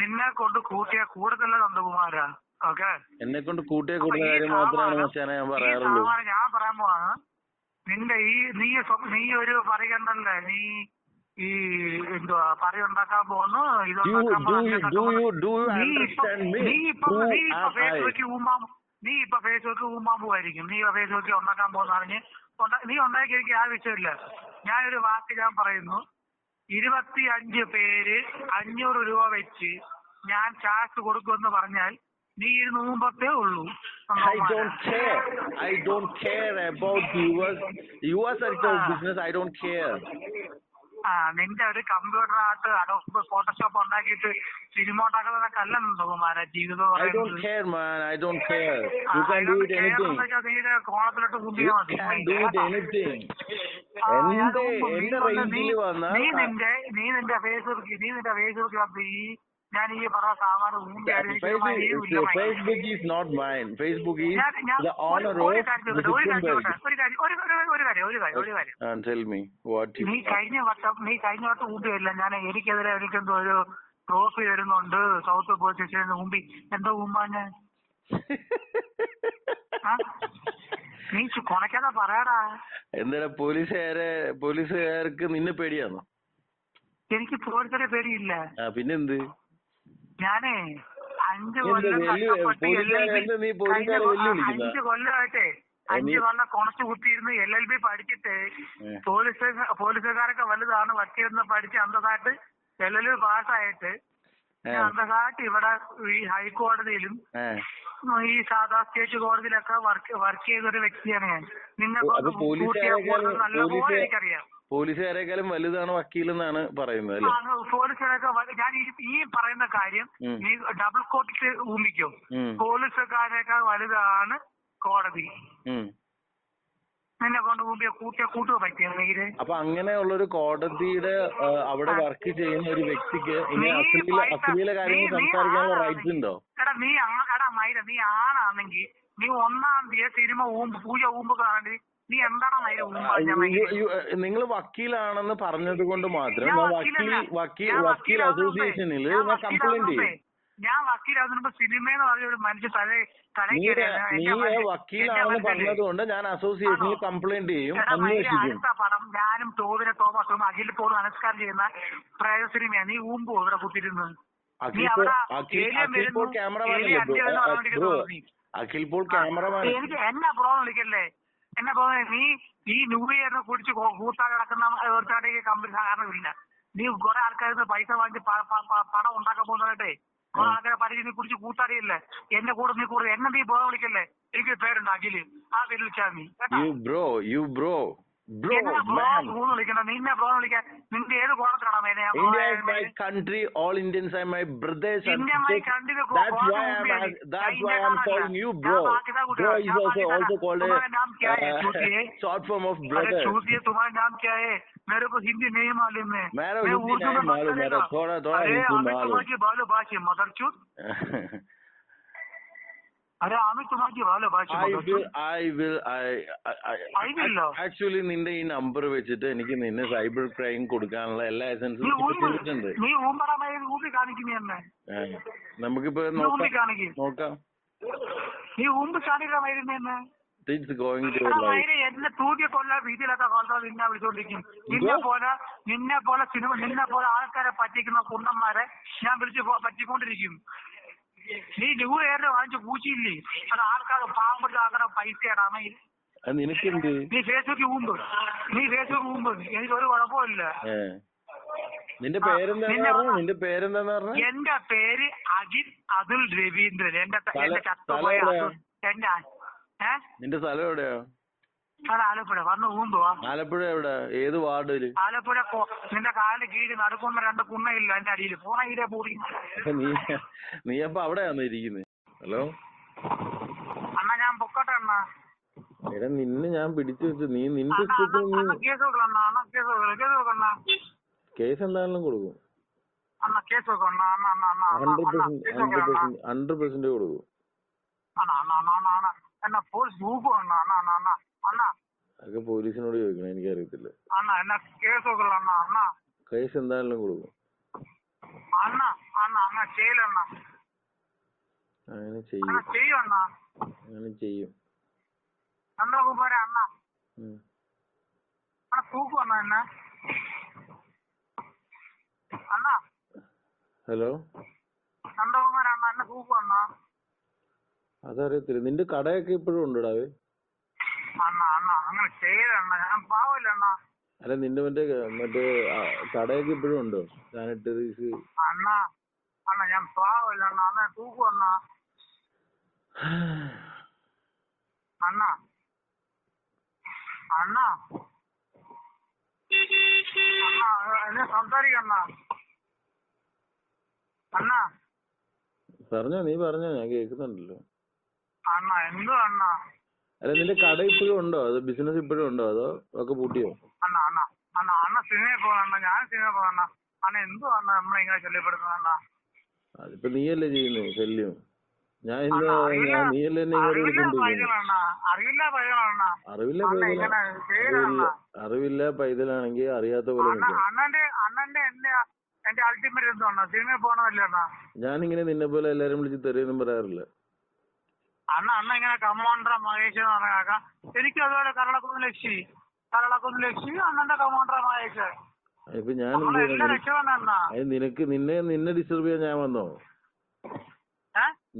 നിന്നെ കൊണ്ട് കൂട്ടിയ കൂടുതൽ നന്ദകുമാരാ ഓക്കെ എന്നെ കൊണ്ട് കൂട്ടിയ കൂടുതൽ കാര്യം മാത്രമാണ് ഞാൻ പറയാറുള്ളൂ. ഞാൻ പറയാൻ പോവാണ്. നിന്റെ ഈ നീ നീ ഒരു പറയണ്ടല്ലേ നീ ഈ എന്തുവാ പറയുണ്ടാക്കാൻ പോകുന്നു, ഫേസ്ബുക്കിൽ ഊമ്പാൻ നീ ഇപ്പൊ ഫേസ്ബുക്കിൽ ഊമ്പാൻ പോവായിരിക്കും നീ ഫേസ്ബുക്കിൽ ഉണ്ടാക്കാൻ പോകുന്ന അറിഞ്ഞ് നീ ഉണ്ടാക്കി എനിക്ക് ആ വിഷയമില്ല ഞാനൊരു വാക്ക് ഞാൻ പറയുന്നു. ഇരുപത്തി അഞ്ച് പേര് അഞ്ഞൂറ് രൂപ വെച്ച് ഞാൻ ചാർജ് കൊടുക്കുമെന്ന് പറഞ്ഞാൽ നീ ഇരുന്ന് ഊമ്പത്തേ ഉള്ളൂ I don't care. I don't care about viewers. You are the Ah. business. I don't care. ആ നിന്റെ ഒരു കമ്പ്യൂട്ടറിനകത്ത് അഡോബ് ഫോട്ടോഷോപ്പ് ഉണ്ടാക്കിയിട്ട് സിനിമ ഉണ്ടാക്കുന്നതൊക്കെ കുമാര ജീവിതം I don't care, man. I don't care. You can do it anything. It You കുമ്പിയാ മതി can do it anything. എന്റെ നീ എന്റെ റേഞ്ചിൽ വന്ന നീ നിന്റെ നീ നിന്റെ ഫേസ്ബുക്ക് നീ നിന്റെ ഫേസ്ബുക്കിനകത്ത് ഈ ഞാൻ ഈ പറഞ്ഞ സാമാനം Facebook is. Facebook is the honor of ഒരു കാര്യം ഒരു കാര്യം ഒരു കാര്യം you. നീ കഴിഞ്ഞ വട്ടം നീ കഴിഞ്ഞ വട്ടം ഊമ്പിയല്ല ഞാൻ എനിക്കെതിരെ എനിക്കെന്തോ ഒരു ട്രോഫി വരുന്നുണ്ട്. സൗത്ത് പോലീസ് സ്റ്റേഷന് മുമ്പിൽ. എന്തോ ആ? നീ കൊണക്കാതെ പറയാടാ. എന്താ പോലീസുകാരെ പോലീസുകാർക്ക് നിന്നെ പേടിയാണോ എനിക്ക് പോലീസിനെ പേടിയില്ല. പിന്നെന്ത്? ഞാനേ അഞ്ച് കൊല്ലം കഷ്ടപ്പെട്ട് പോലീസുകാരെ കൊ- വെല്ലുവിളിക്കുന്നാ? അഞ്ച് കൊല്ലമായിട്ടേ അഞ്ച് കൊല്ലം കൊണച്ചു കുത്തിയിരുന്ന് എൽ എൽ ബി പഠിച്ചിട്ട്. പോലീസ് പോലീസുകാരൊക്കെ വലുതാണ് വക്കീലെന്ന് പഠിച്ച് അന്തസായിട്ട് എൽ എൽ ബി പാസ്സായിട്ട് അന്തസായിട്ട് ഇവിടെ ഈ ഹൈക്കോടതിയിലും ഈ സാധാ സ്റ്റേറ്റ് കോടതിയിലൊക്കെ വർക്ക് വർക്ക് ചെയ്ത ഒരു വ്യക്തിയാണ് ഞാൻ നിന്നെ നല്ലപോലെ എനിക്കറിയാം പോലീസുകാരെക്കാളും വലുതാണ് വക്കീലെന്നാണ് പറയുന്നത് അല്ലേ? പോലീസുകാരൊക്കെ ഞാൻ ഈ ഈ പറയുന്ന കാര്യം ഈ നീ ഡബിൾ കോട്ടിട്ട് ഊമ്പിക്കും. പോലീസുകാരേക്കാൾ വലുതാണ് കോടതി. നിന്നെ കൊണ്ട് ഊമ്പിയ കൂട്ടിയ കൂട്ടുക പറ്റിയ നീര്? അപ്പൊ അങ്ങനെയുള്ളൊരു കോടതിയുടെ അവിടെ വർക്ക് ചെയ്യുന്ന ഒരു വ്യക്തിക്ക് അശ്ലീല കാര്യങ്ങൾ സംസാരിക്കാനുള്ള റൈറ്റ് റൈറ്റ്സ് ഉണ്ടോ? എടാ നീ എടാ മൈര നീ ആണാണെങ്കിൽ നീ ഒന്നാം തീയതി സിനിമ ഊമ്പ് പൂജ ഊമ്പ് കാണി നീ എന്താണ് മൈര ഊമ്പ നിങ്ങൾ വക്കീലാണെന്ന് പറഞ്ഞത് കൊണ്ട് മാത്രം. വക്കീൽ വക്കീൽ വക്കീൽ അസോസിയേഷനിൽ കംപ്ലൈന്റ് ചെയ്യും. ഞാൻ വക്കീലാവുന്നതിന് സിനിമ എന്ന് പറഞ്ഞ ഒരു മനുഷ്യ തല നീ വക്കീലാണെന്ന് പറഞ്ഞതുകൊണ്ട് ഞാൻ അസോസിയേഷനിൽ കംപ്ലൈന്റ് ചെയ്യും അന്വേഷിക്കും. പടം ഞാനും ടോവിനെ തോമസും അഖിൽ പോലും അനുസ്കാരം ചെയ്യുന്ന പ്രേത സിനിമയാണ് നീ ഊമ്പോ ഇവിടെ കുത്തിരുന്ന് നീ അഖിൽ പോൾ അവിടെ അഖിൽ ഏലിയൻ അഖിൽ വരുന്നു, പോൾ ക്യാമറമാൻ ഏലിയൻ അല്ലേ അന്ത്യം എന്ന് ബ്രോ പറഞ്ഞുകൊണ്ടിരിക്കുന്നത് നീ. അഖിൽ പോൾ ക്യാമറമാൻ. എനിക്ക് എന്നാ പ്രോബ്ലം വിളിക്കല്ലേ? എന്നെ തോന്നുന്നത് നീ ഈ ന്യൂ ഇയറിനെ കുടിച്ച് കൂട്ടാൻ കിടക്കുന്ന ഒരുത്താടേക്ക് കമ്പനി സാധാരണ നീ കുറെ ആൾക്കാരിൽ പൈസ വാങ്ങി പണം ഉണ്ടാക്കാൻ പോകുന്നതായിട്ടേ കുറെ ആൾക്കാരെ പരിചയം നീ കുടിച്ച് കൂട്ടാടിയല്ലേ എന്നെ കൂടെ നീ കൂടെ എന്നെ നീ ബോധം വിളിക്കല്ലേ എനിക്ക് പേരുണ്ട് അഖിൽ. ആ പേര് വിളിച്ചാൽ നീ bro you bro India is my country, all Indians are my brothers. India my country. That's why I'm that's why I'm calling you bro. Bro is also also called a uh, short form of brother. तुम्हारा नाम क्या है मेरे को हिंदी नहीं मालूम है मेरा हिंदी नहीं मालूम मेरा थोड़ा थोड़ा हिंदी मालूम अरे हमें तुम्हारी बालो बात है मदरचूत అరే ആക്ച്വലി നിന്റെ ഈ നമ്പർ വെച്ചിട്ട് എനിക്ക് നിന്നെ സൈബർ ക്രൈം കൊടുക്കാനുള്ള എല്ലാ എസെൻസും എന്നെ. നമുക്കിപ്പോ നോക്കാം. നോക്കാം. നീ എന്നെ. ഗോയിങ് ടു ലൈഫ് എന്നെ നിന്നെ പോലെ നിന്നെ പോലെ സിനിമ നിന്നെ പോലെ ആൾക്കാരെ പറ്റിക്കുന്ന കുണ്ടന്മാരെ ഞാൻ വിളിച്ച് പറ്റിക്കൊണ്ടിരിക്കും. നീ ന്യൂ ഇയറിന് വാങ്ങിച്ച പൂച്ചിയില്ലേ? അത് ആൾക്കാർ പാവപ്പെട്ട ആൾക്കാരെ പൈസ ഇടാമ നിനക്കെന്ത്? നീ ഫേസ്ബുക്കിൽ ഊമ്പ് നീ ഫേസ്ബുക്ക് ഊമ്പ് എനിക്ക് ഒരു കുഴപ്പമില്ല നിന്റെ ഒന്ന് നിന്റെ പേരെന്താന്ന് പറഞ്ഞ? എന്റെ പേര് അഖിൽ അതുൽ രവീന്ദ്രൻ. എന്റെ എന്റെ ചത്തുപോയ എന്റെ നിന്റെ സ്ഥലം എവിടെയാ? ആലപ്പുഴ വന്ന് ആലപ്പുഴ എവിടെ ഏത് വാർഡിൽ ആലപ്പുഴ നിന്റെ കാലിന് കീഴിൽ നടക്കുന്ന രണ്ട് കുണ്ണയില്ല എന്റെ അടിയിൽ പോണ ഇതേ പൂടി നീ നീ അപ്പൊ അവിടെയാന്ന് ഇരിക്കുന്നത് ഹലോ അണ്ണ ഞാൻ പൊക്കട്ടെ അണ്ണാ എടാ നിന്നെ ഞാൻ പിടിച്ചു വെച്ചു നീ നിന്റെ കേസ് എന്തായാലും കേസ് എന്താണെങ്കിലും കൊടുക്കും ഹൺഡ്രഡ് പെർസെന്റ് കൊടുക്കും പോലീസ് തൂക്കും അണ്ണാ അണ്ണാ അണ്ണാ അണ്ണാ അണ്ണാ അതൊക്കെ പോലീസിനോട് ചോദിക്കണം എനിക്കറിയത്തില്ല. അണ്ണാ എന്നാ കേസ് എന്തായാലും അണ്ണാ അണ്ണാ. കേസ് എന്താണെങ്കിലും കൊടുക്കും. അണ്ണാ അണ്ണാ അണ്ണാ ചെയ്യലണ്ണാ അങ്ങനെ ചെയ്യും അണ്ണാ ചെയ്യും. അണ്ണാ. അങ്ങനെ ചെയ്യും. അണ്ണ. ഉം. അണ്ണ തൂക്കും അണ്ണ എന്നെ? അണ്ണാ. ഹലോ? നന്ദകുമാര അണ്ണ എന്നെ തൂക്കും അണ്ണ അതറിയത്തില്ല. നിന്റെ കടയൊക്കെ ഇപ്പോഴും ഉണ്ടോടാവേ അണ്ണ അണ്ണ അങ്ങനെ ചെയ്തണ്ണ ഞാൻ പാവല്ല അണ്ണ. അല്ല നിന്റെ മറ്റേ മറ്റേ കടയൊക്കെ ഇപ്പോഴും ഉണ്ടോ? സാനിറ്ററീസ് അണ്ണ അണ്ണ ഞാൻ പാവല്ല അണ്ണ. അണ്ണ തൂക്കും അണ്ണ. അണ്ണ. അണ്ണ. അണ്ണ എന്നെ സംസാരിക്കണ്ണ അണ്ണ. പറഞ്ഞോ നീ പറഞ്ഞോ ഞാൻ കേൾക്കുന്നുണ്ടല്ലോ. അണ്ണ എന്തോ അണ്ണ? അല്ല നിന്റെ കട ഇപ്പോഴും ഉണ്ടോ? അതോ ബിസിനസ് ഇപ്പോഴും ഉണ്ടോ? അതോ ഒക്കെ പൂട്ടിയോ? അണ്ണ അണ്ണ അണ്ണ അണ്ണ സിനിമയിൽ പോകണ ഞാൻ സിനിമയിൽ പോകണ അണ്ണ. എന്തോ അണ്ണ നമ്മളെ ഇങ്ങനെ ചൊല്ലിപ്പെടുത്തുന്ന അണ്ണ? അതിപ്പോ നീയല്ലേ ചെയ്യുന്നു ശല്യം? ഞാൻ ഇന്ന് നീയല്ലേ എന്നെ അറിവില്ല അറിവില്ല പൈതലാണെങ്കിൽ അറിയാത്ത പോലെ അണ്ണ അണ്ണന്റെ അണ്ണന്റെ എന്റെ എന്റെ അൾട്ടിമേറ്റ് എന്തോ അണ്ണ? സിനിമയിൽ പോകണമല്ലേ അണ്ണ? ഞാനിങ്ങനെ നിന്നെ പോലെ എല്ലാരും വിളിച്ച് തെറിയൊന്നും പറയാറില്ല. അണ്ണ അണ്ണ ഇങ്ങനെ കമാൻഡർ മഹേഷ് എന്ന് പറഞ്ഞ കാക്ക. എനിക്കും അതുപോലെ കരളക്കുന്ന് ലക്ഷി. കരളക്കുന്ന് ലക്ഷി അണ്ണന്റെ കമാൻഡർ മഹേഷ്. ഇപ്പൊ ഞാൻ നിനക്ക് നിന്നെ നിന്നെ ഡിസ്റ്റർബ് ചെയ്യാൻ ഞാൻ വന്നോ?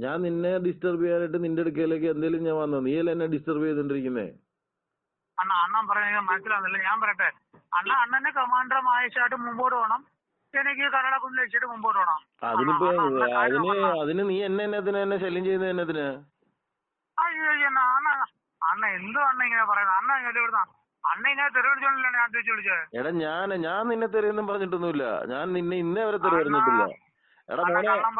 ഞാൻ നിന്നെ ഡിസ്റ്റർബ് ചെയ്യാനായിട്ട് നിന്റെ അടുക്കലേക്ക് എന്തെങ്കിലും ഞാൻ വന്നോ? നീ എന്നെ ഡിസ്റ്റർബ് ചെയ്തോണ്ടിരിക്കുന്നേ? അണ്ണ അണ്ണൻ പറഞ്ഞ മനസ്സിലാവുന്നില്ല. ഞാൻ പറയട്ടെ. അണ്ണ അണ്ണന്റെ കമാൻഡർ മഹേഷായിട്ട് മുമ്പോട്ട് പോകണം. എനിക്ക് കരളക്കുന്ന് ലക്ഷിയിട്ട് മുമ്പോട്ട് പോകണം. അതിനിപ്പോ അതിന് അതിന് നീ എന്നെ എന്നതിന് എന്നെ ശല്യം ചെയ്യുന്നത് എന്നതിന്? അയ്യോ അയ്യോ, അണ്ണ അണ്ണ എന്തോ അണ്ണ ഇങ്ങനെ പറയുന്നത്? അണ്ണ ഇങ്ങനെ ഇവിടുന്ന അണ്ണ ഇങ്ങനെ തെറി വിളിച്ചോണ്ടല്ലേ ഞാൻ ചോദിച്ചു വിളിച്ചത് എടാ ഞാൻ ഞാൻ നിന്നെ തെറിയൊന്നും പറഞ്ഞിട്ടൊന്നുമില്ല. ഞാൻ നിന്നെ ഇന്നേ വരെ തെറി പറഞ്ഞിട്ടില്ല. എടാ മോനെ കള്ളം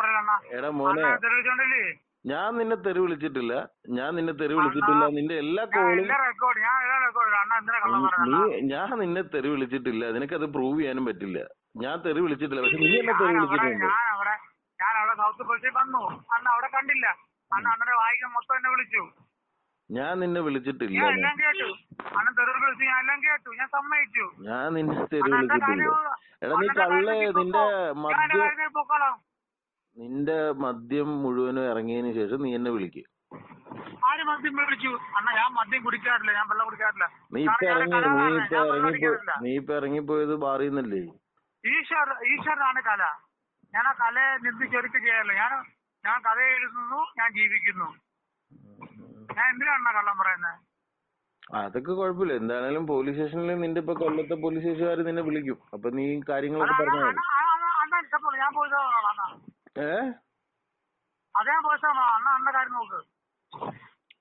എടാ മോനെ അണ്ണ തെറി വിളിച്ചോണ്ടില്ലേ? ഞാൻ നിന്നെ തെറി വിളിച്ചിട്ടില്ല. ഞാൻ നിന്നെ തെറി വിളിച്ചിട്ടില്ല. നിന്റെ എല്ലാ ഞാൻ കോളും എല്ലാ റെക്കോർഡ് ഞാൻ എല്ലാ റെക്കോർഡ് അണ്ണ എന്തിനാ കള്ളം നീ പറയുന്നത് ഞാൻ നിന്നെ തെറി വിളിച്ചിട്ടില്ല. നിനക്കത് പ്രൂവ് ചെയ്യാനും പറ്റില്ല. ഞാൻ തെറി വിളിച്ചിട്ടില്ല. പക്ഷെ നീ എന്നെ തെറി ഞാൻ വിളിച്ചിട്ടുണ്ട്. ഞാൻ അവിടെ ഞാൻ അവിടെ സൗത്ത് കൊച്ചിയിൽ വന്നു. അണ്ണ അവിടെ കണ്ടില്ല. അണ്ണ അണ്ണന്റെ വായിക്കാൻ മൊത്തം എന്നെ വിളിച്ചു. ഞാൻ നിന്നെ വിളിച്ചിട്ടില്ല ഞാൻ എല്ലാം കേട്ടു. അണ്ണൻ തെറി വിളിച്ചു ഞാൻ എല്ലാം കേട്ടു. ഞാൻ സമ്മതിച്ചു. ഞാൻ നിന്നെ തെറി വിളിച്ചിട്ടില്ല. എടാ നീ കള്ള് നിന്റെ മദ്യം നിന്റെ മദ്യം മുഴുവനും ഇറങ്ങിയതിന് ശേഷം നീ എന്നെ വിളിക്കും. ആര് മദ്യം വിളിച്ചു അണ്ണ ഞാൻ മദ്യം കുടിക്കാറില്ല. ഞാൻ വെള്ളം കുടിക്കാറില്ല. നീ ഇപ്പൊ ഇറങ്ങി നീ ഇപ്പൊ ഇറങ്ങി. നീ ഇപ്പൊ ഇറങ്ങിപ്പോയത് ബാറിന്നല്ലേ ഈശ്വർ ഈശ്വരനാണ് കല. ഞാൻ ആ കലയെ ചെയ്യാറില്ല. ഞാൻ ഞാൻ കഥ എഴുതുന്നു ഞാൻ ജീവിക്കുന്നു. ഞാൻ എന്തിനാണ് കള്ളം പറയുന്നത് അതൊക്കെ കുഴപ്പമില്ല. എന്താണേലും പോലീസ് സ്റ്റേഷനിൽ നിന്റെ ഇപ്പൊ കൊല്ലത്തെ പോലീസ് സ്റ്റേഷൻകാർ നിന്നെ വിളിക്കും. അപ്പൊ നീ കാര്യങ്ങളൊക്കെ പറഞ്ഞാൽ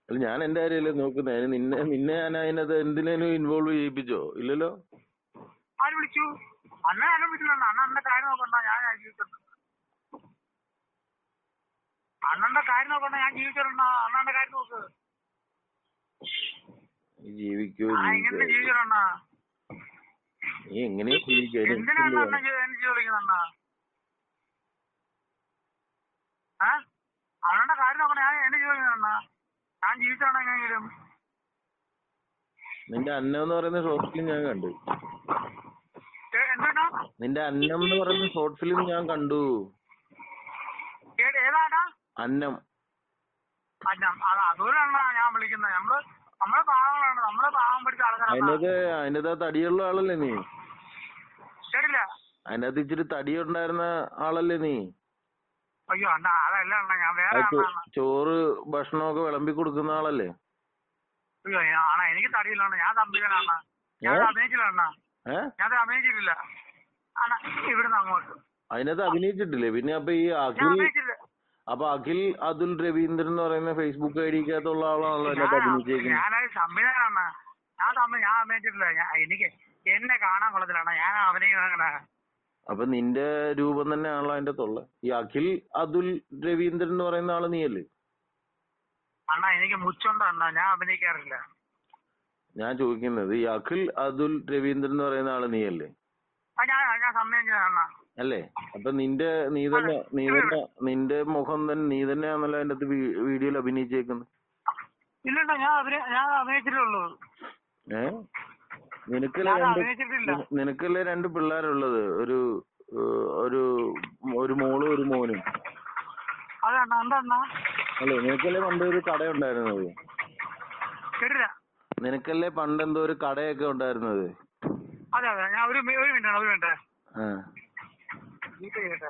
അല്ല ഞാൻ എന്റെ കാര്യമല്ലേ നോക്കുന്നത് അതിന് നിന്നെ നിന്നെ ഞാൻ അതിനകത്ത് എന്തിനേലും ഇൻവോൾവ് ചെയ്യിപ്പിച്ചോ? ഇല്ലല്ലോ? ആര് വിളിച്ചു? അണ്ണ വിളിച്ചില്ല അണ്ണ അണ്ണന്റെ കാര്യം നോക്കണ്ട. ഞാൻ അണ്ണന്റെ കാര്യം നോക്കണ്ട ഞാൻ ജീവിച്ചിട്ടുണ്ടോ അണ്ണന്റെ കാര്യം നോക്ക്. ജീവിക്കോ എങ്ങനെ ജീവിച്ചിട്ടുണ്ട നീ എങ്ങനെ എന്തിനാണ് അണ്ണൻ ജീവിക്കുന്ന അണ്ണ അണ്ണന്റെ കാര്യം നോക്കണ ഞാൻ എന്നെ ജീവിക്കുന്ന ഞാൻ ജീവിച്ചാണ് എങ്ങനെയെങ്കിലും. നിന്റെ അന്നം എന്ന് പറയുന്ന ഷോർട്ട് ഫിലിം ഞാൻ കണ്ടു. നിന്റെ അന്നം എന്ന് പറയുന്ന ഷോർട്ട് ഫിലിം ഞാൻ കണ്ടു. ഏതാടാ? അന്നം. അന്നം. അത് ഞാൻ വിളിക്കുന്നത് നമ്മൾ നമ്മൾ പാവങ്ങളാണ്. നമ്മളെ പാവം പിടിച്ച ആൾക്കാരാണ് അതിനകത്ത് അതിനകത്ത് ആ തടിയുള്ള ആളല്ലേ നീ? കേട്ടില്ല അതിനകത്ത് ഇച്ചിരി തടിയുണ്ടായിരുന്ന ആളല്ലേ നീ? അയ്യോ അണ്ണാ അതല്ല അണ്ണാ ഞാൻ വേറെ അത് ചോ- അണ്ണാണ് ചോറ് ഭക്ഷണമൊക്കെ വിളമ്പി കൊടുക്കുന്ന ആളല്ലേ? അയ്യോ ഞാൻ- അണ്ണ എനിക്ക് തടിയില്ല അണ്ണാ. ഞാൻ തമ്പികനാണ് ഞാൻ ഏ? അഭിനയിച്ചില്ല അണ്ണ. ഏ? ഞാൻ അഭിനയിച്ചിട്ടില്ല. അണ്ണാ ഇവിടുന്ന് അങ്ങോട്ട്. അതിനകത്ത് അഭിനയിച്ചിട്ടില്ലേ? പിന്നെ അപ്പൊ ഈ ഞാൻ അഖിൽ അഭിനയിച്ചില്ല. അപ്പൊ അഖിൽ അതുൽ രവീന്ദ്രൻ എന്ന് പറയുന്ന ഫേസ്ബുക്ക് ഐ ഡിക്കകത്തുള്ള ആളാണല്ലോ എന്നെ അഭിനയിച്ചേക്കുന്നത് ഞാനത് സംവിധാനാണ് ഞാൻ തമ്മിൽ ഞാൻ അഭിനയിച്ചിട്ടില്ല. ഞാൻ എനിക്ക് എന്നെ കാണാൻ കൊള്ളത്തിലാണ് ഞാൻ അഭിനയിക്കുന്ന അപ്പൊ നിന്റെ രൂപം തന്നെയാണല്ലോ അതിന്റെ തൊള്ള. ഈ അഖിൽ അതുൽ രവീന്ദ്രൻ എന്ന് പറയുന്ന ആൾ നീയല്ലേ? അണ്ണാ എനിക്ക് മുച്ചുണ്ട് അണ്ണാ. ഞാൻ അഭിനയിക്കാറില്ല. ഞാൻ ചോദിക്കുന്നത് ഈ അഖിൽ അതുൽ രവീന്ദ്രൻ എന്ന് പറയുന്ന ആൾ നീയല്ലേ? ഞാൻ ഞാൻ സമ്മതിച്ചത് അണ്ണ. അല്ലേ? അപ്പൊ നിന്റെ നീ തന്നെ നീ തന്നെ നിന്റെ മുഖം തന്നെ നീ തന്നെയാണല്ലോ അതിന്റെ അകത്ത് വീഡിയോയിൽ അഭിനയിച്ചേക്കുന്നത് ഇല്ലണ്ട ഞാൻ അഭിനയ ഞാൻ അഭിനയിച്ചിട്ടുള്ളൂ. ഏ? നിനക്കല്ലേ രണ്ട് നിനക്കല്ലേ രണ്ട് പിള്ളേരുള്ളത്? ഒരു ഏഹ്, ഒരു ഒരു മോളും ഒരു മോനും. അതാണ് എന്താ അല്ലേ നിനക്കല്ലേ പണ്ട് ഒരു കട ഉണ്ടായിരുന്നത് കേട്ടില്ല. നിനക്കല്ലേ പണ്ട് എന്തോ ഒരു കടയൊക്കെ ഉണ്ടായിരുന്നത്? അതെ അതെ ഞാൻ ഒരു ഒരു മിനിറ്റ് ആണ് ഒരു മിനിറ്റ്. ആ. líderes